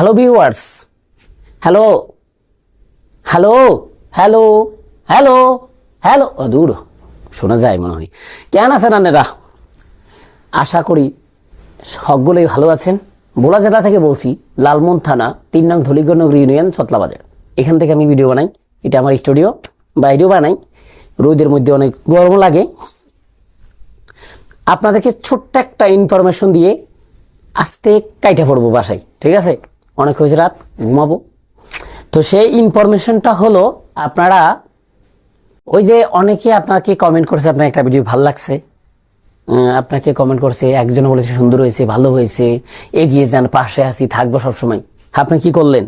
Hello viewers hello hello hello hello hello দূর। শোনা যায় মনে হয়। কেন আছেন আনেরা আশা করি সকলেই ভালো আছেন। বোলা জেলা থেকে বলছি লালমন থানা, তিন নং ধলিগড়নগর ইউনিয়ন ছতলাবাজার এখান থেকে আমি ভিডিও বানাই। এটা আমার স্টুডিও বাইরেও বানাই। রোদের মধ্যে অনেক গরম লাগে। আপনাদেরকে ছোট্ট একটা ইনফরমেশন দিয়ে আস্তে কাইটা পড়ব বাসায়। ঠিক আছে? অনেক হয়েছে, রাত ঘুমাবো। তো সেই ইনফরমেশনটা হলো, আপনারা ওই যে অনেকে আপনাকে কমেন্ট করছে, আপনার একটা ভিডিও ভালো লাগছে। আপনাকে কমেন্ট করছে, একজন বলেছে সুন্দর হয়েছে, ভালো হয়েছে, এগিয়ে যান, পাশে আছি, থাকব সবসময়। আপনি কি করলেন?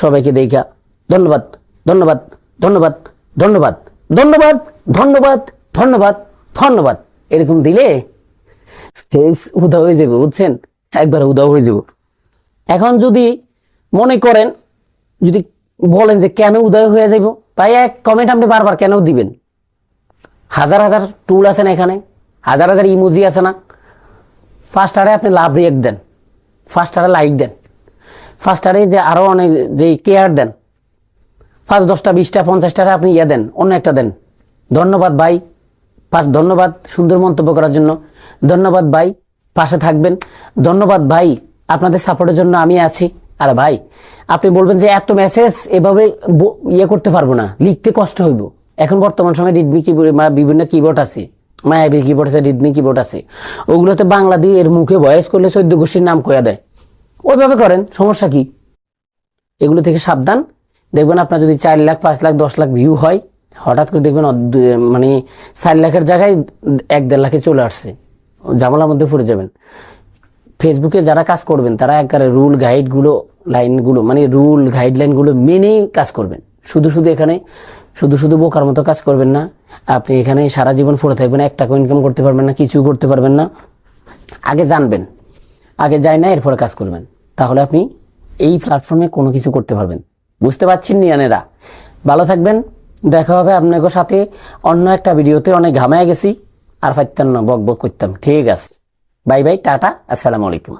সবাইকে দেখা। ধন্যবাদ ধন্যবাদ ধন্যবাদ ধন্যবাদ ধন্যবাদ ধন্যবাদ ধন্যবাদ ধন্যবাদ। এরকম দিলে ফেস উদা হয়ে যাবে, বুঝছেন? একবার উদা হয়ে যাব। এখন যদি মনে করেন, যদি বলেন যে কেন উদয় হয়ে যাইব, ভাই এক কমেন্ট আপনি বারবার কেন দিবেন? হাজার হাজার টুল আছে না এখানে, হাজার হাজার ইমোজি আছে না। ফার্স্টারে আপনি লাভ রিয়েক্ট দেন ফার্স্টারে লাইক দেন ফার্স্ট ফার্স্টারে যে আরও অনেক যে কেয়ার দেন, পাঁচ দশটা, বিশটা পঞ্চাশটারে আপনি ইয়ে দেন, অন্য একটা দেন। ধন্যবাদ ভাই ফার্স্ট ধন্যবাদ সুন্দর মন্তব্য করার জন্য। ধন্যবাদ ভাই, পাশে থাকবেন। ধন্যবাদ ভাই আপনাদের সাপোর্টের জন্য আমি আছি। আর ভাই, আপনি বলবেন যে এত মেসেজ এভাবে ইয়ে করতে পারব না, লিখতে কষ্ট হইব। এখন বর্তমান সময় রিডমি কিবোর্ড মানে বিভিন্ন কিবোর্ড আছে। মায়াবী কিবোর্ড আছে রিডমি কিবোর্ড আছে। ওগুলোতে বাংলা দিয়ে এর মুখে ভয়েস করলে চোদ্দ গোষ্ঠীর নাম কয়া দেয়। ওইভাবে করেন, সমস্যা কি? এগুলো থেকে সাবধান। দেখবেন আপনার যদি চার লাখ, পাঁচ লাখ, দশ লাখ ভিউ হয়, হঠাৎ করে দেখবেন মানে চার লাখের জায়গায় এক দেড় লাখে চলে আসছে। জামালার মধ্যে পড়ে যাবেন। ফেসবুকে যারা কাজ করবেন, তারা একবারে রুল গাইডগুলো লাইনগুলো মানে রুল গাইডলাইনগুলো মেনেই কাজ করবেন। শুধু শুধু এখানে, শুধু শুধু বোকার মতো কাজ করবেন না। আপনি এখানে সারা জীবন পড়ে থাকবেন এক টাকা ইনকাম করতে পারবেন না কিছু করতে পারবেন না। আগে জানবেন, আগে যায় না, এরপরে কাজ করবেন। তাহলে আপনি এই প্ল্যাটফর্মে কোনো কিছু করতে পারবেন। বুঝতে পারছেন নিয়ানেরা? ভালো থাকবেন, দেখা হবে আপনাদের সাথে অন্য একটা ভিডিওতে অনেক ঘামায় গেছি, আর ফাইতাম না, বক বক করতাম। ঠিক আছে। বাই বাই টাটা আসসালামু আলাইকুম।